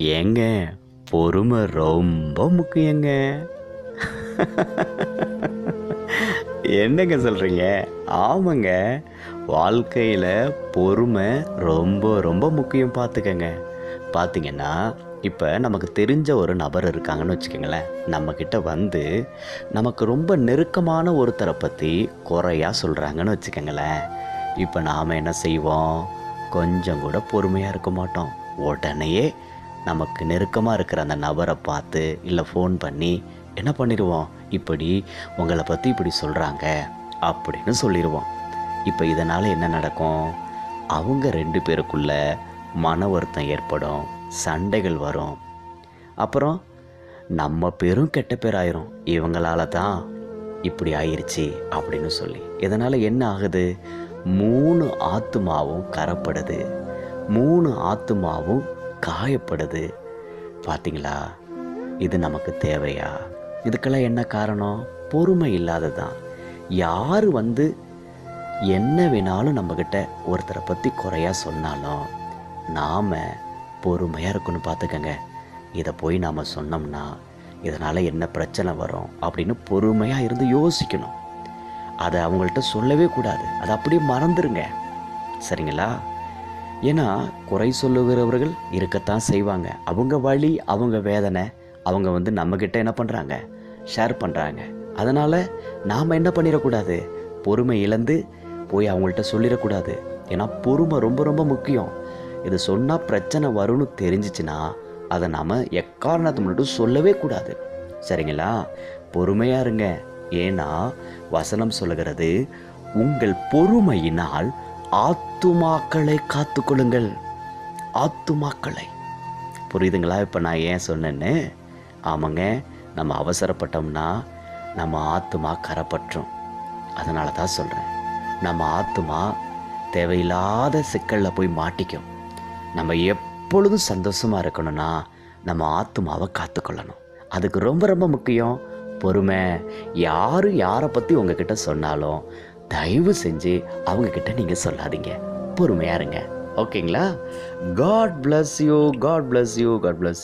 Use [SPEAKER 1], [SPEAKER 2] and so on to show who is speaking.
[SPEAKER 1] ஏங்க பொறுமை ரொம்ப முக்கியங்க. என்னங்க சொல்கிறீங்க ஆமாங்க வாழ்க்கையில் பொறுமை ரொம்ப ரொம்ப முக்கியம் பார்த்துக்கங்க பார்த்தீங்கன்னா இப்போ நமக்கு தெரிஞ்ச ஒரு நபர் இருக்காங்கன்னு வச்சுக்கோங்களேன். நம்மக்கிட்ட வந்து நமக்கு ரொம்ப நெருக்கமான ஒருத்தரை பற்றி குறையாக சொல்கிறாங்கன்னு வச்சுக்கோங்களேன். இப்போ நாம் என்ன செய்வோம்? கொஞ்சம் கூட பொறுமையாக இருக்க மாட்டோம். உடனேயே நமக்கு நெருக்கமாக இருக்கிற அந்த நபரை பார்த்து இல்லை ஃபோன் பண்ணி என்ன பண்ணிடுவோம்? இப்படி உங்களை பற்றி இப்படி சொல்கிறாங்க அப்படின்னு சொல்லிடுவோம். இப்போ இதனால் என்ன நடக்கும்? அவங்க ரெண்டு பேருக்குள்ள மன வருத்தம் ஏற்படும் சண்டைகள் வரும். அப்புறம் நம்ம பேரும் கெட்ட பேர் ஆயிரும் இவங்களால தான் இப்படி ஆயிடுச்சு அப்படின்னு சொல்லி. இதனால் என்ன ஆகுது? மூணு ஆத்துமாவும் கரப்படுது. மூணு ஆத்துமாவும் காயப்படுது. பார்த்தீங்களா இது நமக்கு தேவையா? இதுக்கெல்லாம் என்ன காரணம்? பொறுமை இல்லாததான் யார் வந்து என்ன வேணாலும் நம்மக்கிட்ட ஒருத்தரை பற்றி குறையாக சொன்னாலும் நாம் பொறுமையாக இருக்கணும் பார்த்துக்கங்க இதை போய் நாம் சொன்னோம்னா இதனால் என்ன பிரச்சனை வரும் அப்படின்னு பொறுமையாக இருந்து யோசிக்கணும். அதை அவங்கள்ட்ட சொல்லவே கூடாது. அதை அப்படியே மறந்துடுங்க சரிங்களா? ஏன்னா குறை சொல்லுகிறவர்கள் இருக்கத்தான் செய்வாங்க. அவங்க வழி அவங்க வேதனை அவங்க வந்து நம்மக்கிட்ட என்ன பண்ணுறாங்க ஷேர் பண்ணுறாங்க அதனால் நாம் என்ன பண்ணிடக்கூடாது? பொறுமை இழந்து போய் அவங்கள்ட்ட சொல்லிடக்கூடாது. ஏன்னா பொறுமை ரொம்ப ரொம்ப முக்கியம். இது சொன்னால் பிரச்சனை வரும்னு தெரிஞ்சிச்சுன்னா அதை நாம் எக்காரணத்தை மட்டும் சொல்லவே கூடாது. சரிங்களா? பொறுமையாக இருங்க. ஏன்னா வசனம் சொல்லுகிறது உங்கள் பொறுமையினால் ஆத்துமாக்களை காத்துக்கொள்ளுங்கள். ஆத்துமாக்களை. புரியுதுங்களா? இப்போ நான் ஏன் சொன்னேன்னு? ஆமாங்க நம்ம அவசரப்பட்டோம்னா நம்ம ஆத்துமா கரப்பற்றும். அதனால தான் சொல்கிறேன் நம்ம ஆத்துமா தேவையில்லாத சிக்கலில் போய் மாட்டிக்கும். நம்ம எப்பொழுதும் சந்தோஷமாக இருக்கணும்னா நம்ம ஆத்துமாவை காத்துக்கொள்ளணும். அதுக்கு ரொம்ப ரொம்ப முக்கியம் பொறுமை. யார் யாரை பற்றி உங்ககிட்ட சொன்னாலும் தயவு செஞ்சு அவங்கக்கிட்ட நீங்கள் சொல்லாதீங்க. பொறுமையாக இருங்க. ஓகேங்களா? God bless you God bless you God bless